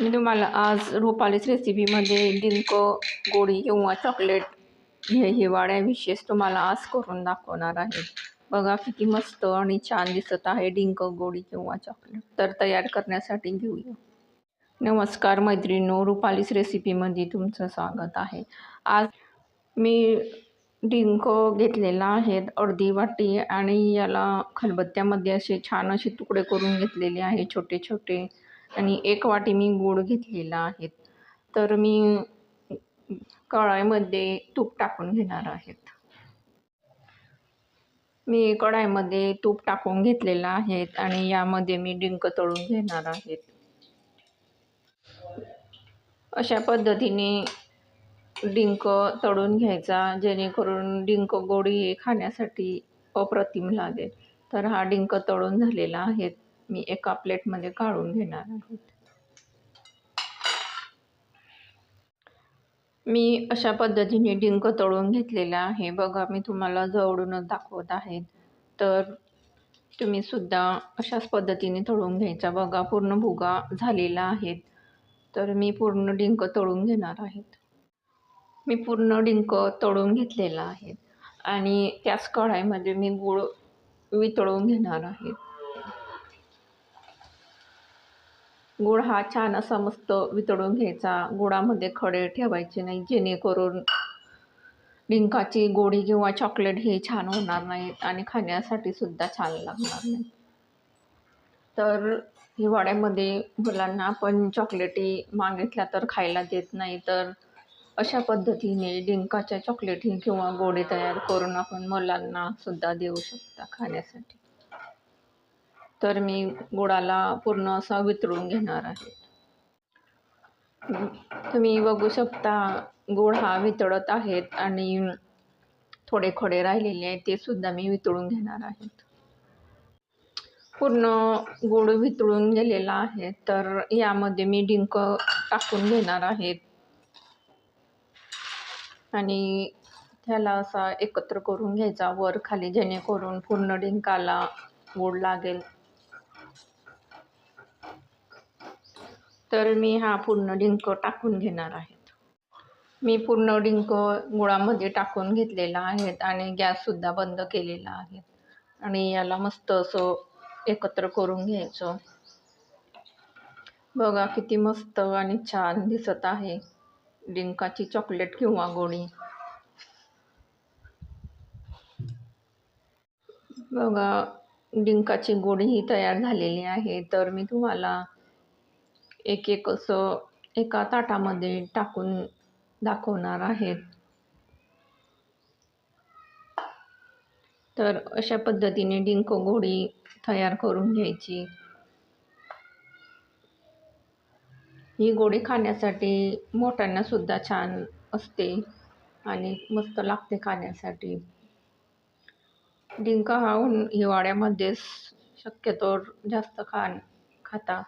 मी तुम्हाला आज रुपालीच रेसिपीमध्ये डिंक गोडी किंवा चॉकलेट हे हिवाळ्याविशेष तुम्हाला आज करून दाखवणार आहे. बघा किती मस्त आणि छान दिसत आहे डिंक गोळी किंवा चॉकलेट तर तयार करण्यासाठी घेऊया. नमस्कार मैत्रिणो रुपालीच रेसिपीमध्ये तुमचं स्वागत आहे. आज मी डिंक घेतलेला आहे अर्धी वाटी आणि याला खलबत्त्यामध्ये असे छान असे तुकडे करून घेतलेले आहे छोटे छोटे आणि एक वाटी मी गूळ घेतलेला आहे. तर मी कढाईमध्ये तूप टाकून घेणार आहेत. मी कढाईमध्ये तूप टाकून घेतलेलं आहे आणि यामध्ये मी डिंक तळून घेणार आहेत अशा पद्धतीने डिंक तळून घ्यायचा जेणेकरून डिंक गोडी खाण्यासाठी अप्रतिम लागेल. तर हा डिंक तळून झालेला आहे. मी एका प्लेटमध्ये काढून घेणार आहे. मी अशा पद्धतीने डिंक तळून घेतलेला आहे. बघा मी तुम्हाला जवळूनच दाखवत आहे. तर तुम्ही सुद्धा अशाच पद्धतीने तळून घ्यायचा. बघा पूर्ण भुगा झालेला आहे. तर मी पूर्ण डिंक तळून घेणार आहेत मी पूर्ण डिंक तळून घेतलेला आहे. आणि त्याच कढाईमध्ये मी गूळ वितळून घेणार आहे. गुळ हा छान असा मस्त वितळून घ्यायचा. गुळामध्ये खडे ठेवायचे नाही जेणेकरून डिंकाची गोडी किंवा चॉकलेट हे छान होणार नाहीत आणि खाण्यासाठी सुद्धा छान लागणार नाही. तर हिवाळ्यामध्ये मुलांना आपण चॉकलेटी मागितल्या तर खायला देत नाही तर अशा पद्धतीने डिंकाच्या चॉकलेटी किंवा गोडी तयार करून आपण मुलांना सुद्धा देऊ शकता खाण्यासाठी. तर मी गुळाला पूर्ण असा वितळून घेणार आहे. तुम्ही बघू शकता गुळ हा वितळत आहेत आणि थोडे खडे राहिलेले आहेत ते सुद्धा मी वितळून घेणार आहेत पूर्ण गुळ वितळून गेलेला आहे तर यामध्ये मी डिंक टाकून घेणार आहेत आणि त्याला असा एकत्र करून घ्यायचा वर खाली जेणेकरून पूर्ण डिंकाला गोड लागेल. तर मी हा पूर्ण डिंक टाकून घेणार आहेत. मी पूर्ण डिंक गुळामध्ये टाकून घेतलेला आहे आणि गॅससुद्धा बंद केलेला आहे. आणि याला मस्त असं एकत्र करून घ्यायचं. बघा किती मस्त आणि छान दिसत आहे डिंकाची चॉकलेट किंवा गोळी. बघा डिंकाची गोळी ही तयार झालेली आहे. तर मी तुम्हाला एक एक असं एका ताटामध्ये टाकून दाखवणार आहेत. तर अशा पद्धतीने डिंक गोडी तयार करून घ्यायची. ही गोडी खाण्यासाठी मोठ्यांनासुद्धा छान असते आणि मस्त लागते खाण्यासाठी. डिंक हा उन हिवाळ्यामध्येच शक्यतो जास्त खाण खाता.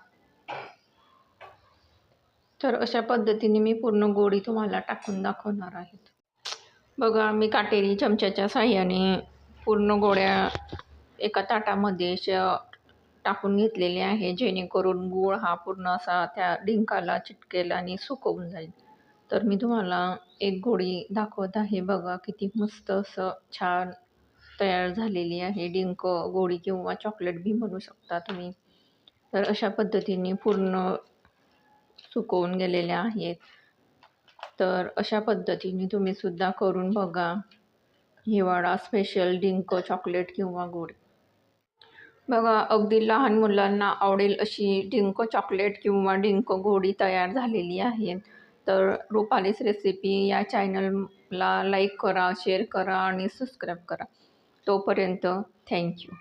तर अशा पद्धतीने मी पूर्ण गोळी तुम्हाला टाकून दाखवणार आहेत बघा मी काटेरी चमच्याच्या साह्याने पूर्ण गोळ्या एका ताटामध्ये अशा टाकून घेतलेले आहे जेणेकरून गूळ हा पूर्ण असा त्या डिंकाला चिटकेल आणि सुकवून जाईल. तर मी तुम्हाला एक गोळी दाखवत आहे. बघा किती मस्त असं छान तयार झालेली आहे डिंक गोळी किंवा चॉकलेट बी म्हणू शकता तुम्ही. तर अशा पद्धतीने पूर्ण सुकवून गेलेल्या आहेत. तर अशा पद्धतीने तुम्ही सुद्धा करून बघा. हिवाळा स्पेशल डिंक चॉकलेट किंवा गोड. बघा अगदी लहान मुलांना आवडेल अशी डिंक चॉकलेट किंवा डिंक गोडी तयार झालेली आहे तर रुपालीस रेसिपी या चॅनलला लाईक करा शेअर करा आणि सबस्क्राईब करा. तोपर्यंत थँक्यू